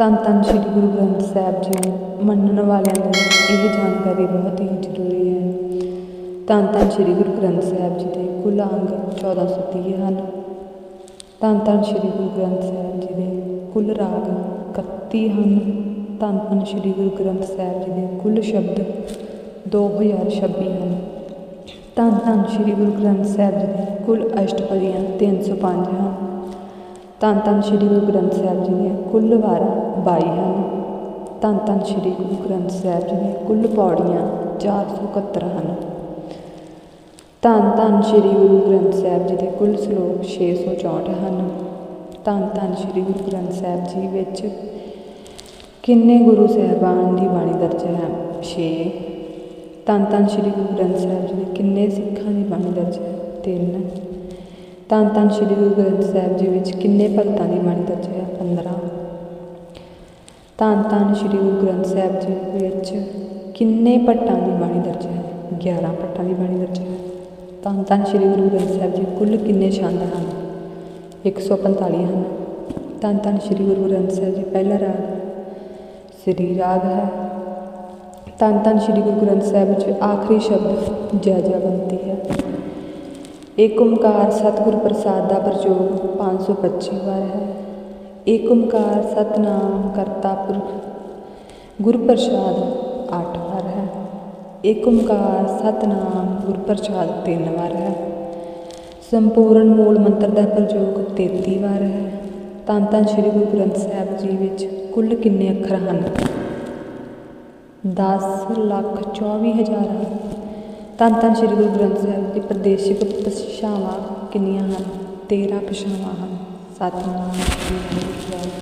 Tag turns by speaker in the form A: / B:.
A: ਧੰਨ ਧੰਨ ਸ਼੍ਰੀ ਗੁਰੂ ਗ੍ਰੰਥ ਸਾਹਿਬ ਜੀ ਨੂੰ ਮੰਨਣ ਵਾਲਿਆਂ ਲਈ ਇਹ ਜਾਣਕਾਰੀ ਬਹੁਤ ਹੀ ਜ਼ਰੂਰੀ ਹੈ। ਧੰਨ ਧੰਨ ਸ਼੍ਰੀ ਗੁਰੂ ਗ੍ਰੰਥ ਸਾਹਿਬ ਜੀ ਦੇ ਕੁੱਲ ਅੰਗ 1430 ਹਨ। ਧੰਨ ਧੰਨ ਸ਼੍ਰੀ ਗੁਰੂ ਗ੍ਰੰਥ ਸਾਹਿਬ ਜੀ ਦੇ ਕੁੱਲ ਰਾਗ 31 ਹਨ। ਧੰਨ ਧੰਨ ਸ਼੍ਰੀ ਗੁਰੂ ਗ੍ਰੰਥ ਸਾਹਿਬ ਜੀ ਦੇ ਕੁੱਲ ਸ਼ਬਦ 2026 ਹਨ। ਧੰਨ ਧੰਨ ਸ਼੍ਰੀ ਗੁਰੂ ਗ੍ਰੰਥ ਸਾਹਿਬ ਜੀ ਦੇ ਕੁੱਲ ਅਸ਼ਟਪਦੀਆਂ 305 ਹਨ। ਧੰਨ ਧੰਨ ਸ਼੍ਰੀ ਗੁਰੂ ਗ੍ਰੰਥ ਸਾਹਿਬ ਜੀ ਦੀਆਂ ਕੁੱਲ ਵਾਰਾਂ ਬਾਈ ਹਨ। ਧੰਨ ਧੰਨ ਸ਼੍ਰੀ ਗੁਰੂ ਗ੍ਰੰਥ ਸਾਹਿਬ ਜੀ ਦੀਆਂ ਕੁੱਲ ਪੌੜੀਆਂ 471 ਹਨ। ਧੰਨ ਧੰਨ ਸ਼੍ਰੀ ਗੁਰੂ ਗ੍ਰੰਥ ਸਾਹਿਬ ਜੀ ਦੇ ਕੁੱਲ ਸ਼ਲੋਕ 664 ਹਨ। ਧੰਨ ਧੰਨ ਸ਼੍ਰੀ ਗੁਰੂ ਗ੍ਰੰਥ ਸਾਹਿਬ ਜੀ ਵਿੱਚ ਕਿੰਨੇ ਗੁਰੂ ਸਾਹਿਬਾਨ ਦੀ ਬਾਣੀ ਦਰਜ ਹੈ? 6 ਧੰਨ ਧੰਨ ਸ਼੍ਰੀ ਗੁਰੂ ਗ੍ਰੰਥ ਸਾਹਿਬ ਜੀ ਦੇ ਕਿੰਨੇ ਸਿੱਖਾਂ ਦੀ ਬਾਣੀ ਦਰਜ ਹੈ? 3 ਧੰਨ ਧੰਨ ਸ਼੍ਰੀ ਗੁਰੂ ਗ੍ਰੰਥ ਸਾਹਿਬ ਜੀ ਵਿੱਚ ਕਿੰਨੇ ਭਗਤਾਂ ਦੀ ਬਾਣੀ ਦਰਜ ਹੈ? 15 ਧੰਨ ਧੰਨ ਸ਼੍ਰੀ ਗੁਰੂ ਗ੍ਰੰਥ ਸਾਹਿਬ ਜੀ ਵਿੱਚ ਕਿੰਨੇ ਭੱਟਾਂ ਦੀ ਬਾਣੀ ਦਰਜ ਹੈ? 11 ਭੱਟਾਂ ਦੀ ਬਾਣੀ ਦਰਜ ਹੈ। ਧੰਨ ਧੰਨ ਸ਼੍ਰੀ ਗੁਰੂ ਗ੍ਰੰਥ ਸਾਹਿਬ ਜੀ, ਕੁੱਲ ਕਿੰਨੇ ਛੰਦ ਹਨ? 145 ਹਨ। ਧੰਨ ਧੰਨ ਸ਼੍ਰੀ ਗੁਰੂ ਗ੍ਰੰਥ ਸਾਹਿਬ ਜੀ, ਪਹਿਲਾ ਰਾਗ ਸ੍ਰੀ ਰਾਗ ਹੈ। ਧੰਨ ਧੰਨ ਸ਼੍ਰੀ ਗੁਰੂ ਗ੍ਰੰਥ ਸਾਹਿਬ ਵਿੱਚ ਆਖਰੀ ਸ਼ਬਦ ਜੈ ਜੈ ਜੈਵੰਤੀ ਹੈ। ਏਕ ਓੰਕਾਰ ਸਤਿਗੁਰ ਪ੍ਰਸਾਦ ਦਾ ਪ੍ਰਯੋਗ 525 ਵਾਰ ਹੈ। ਏਕ ਓੰਕਾਰ ਸਤਨਾਮ ਕਰਤਾ ਪੁਰਖ। ਗੁਰ ਪ੍ਰਸਾਦ 8 ਵਾਰ ਹੈ। ਏਕ ਓੰਕਾਰ ਸਤਨਾਮ ਗੁਰ ਪ੍ਰਸਾਦ 3 ਵਾਰ ਹੈ। ਸੰਪੂਰਨ ਮੂਲ ਮੰਤਰ ਦਾ ਪ੍ਰਯੋਗ 33 ਵਾਰ ਹੈ। ਧੰਨ ਧੰਨ ਸ਼੍ਰੀ ਗੁਰੂ ਗ੍ਰੰਥ ਸਾਹਿਬ ਜੀ ਵਿੱਚ ਕੁੱਲ ਕਿੰਨੇ ਅੱਖਰ ਹਨ? 10 ਲੱਖ 24 ਹਜ਼ਾਰ ਹਨ। ਧੰਨ ਧੰਨ ਸ਼੍ਰੀ ਗੁਰੂ ਗ੍ਰੰਥ ਸਾਹਿਬ ਦੀ ਪ੍ਰਦੇਸ਼ਿਕ ਭਾਸ਼ਾਵਾਂ ਕਿੰਨੀਆਂ ਹਨ? 13 ਭਾਸ਼ਾਵਾਂ ਹਨ। ਸਤਿਨਾਮ ਸ੍ਰੀ ਵਾਹਿਗੁਰੂ